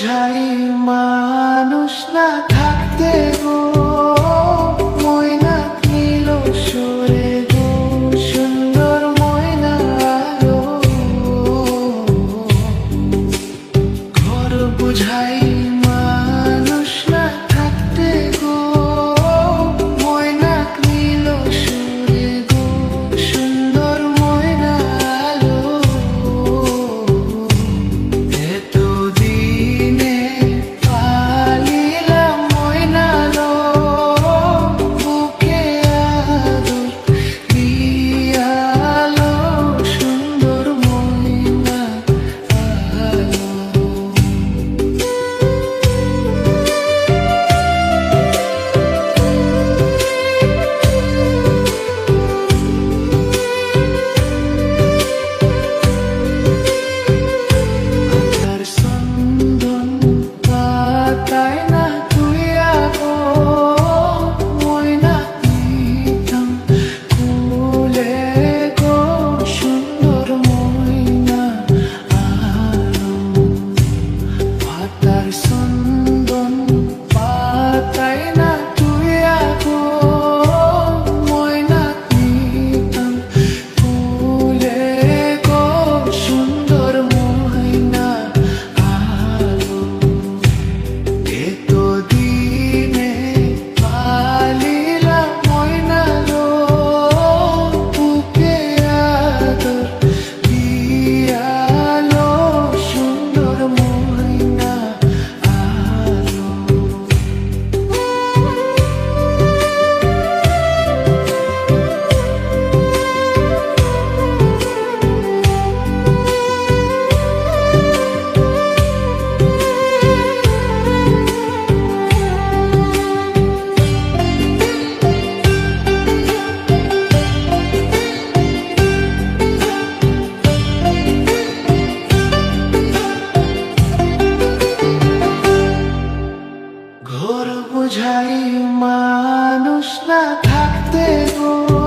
বোঝাই মানুষ না থাকতে গো ময়না নিল সরে গো সুন্দর ময়না আলো। ঘর বুঝাই 什？তোর বুঝাই মানুষ না থাকতে গো।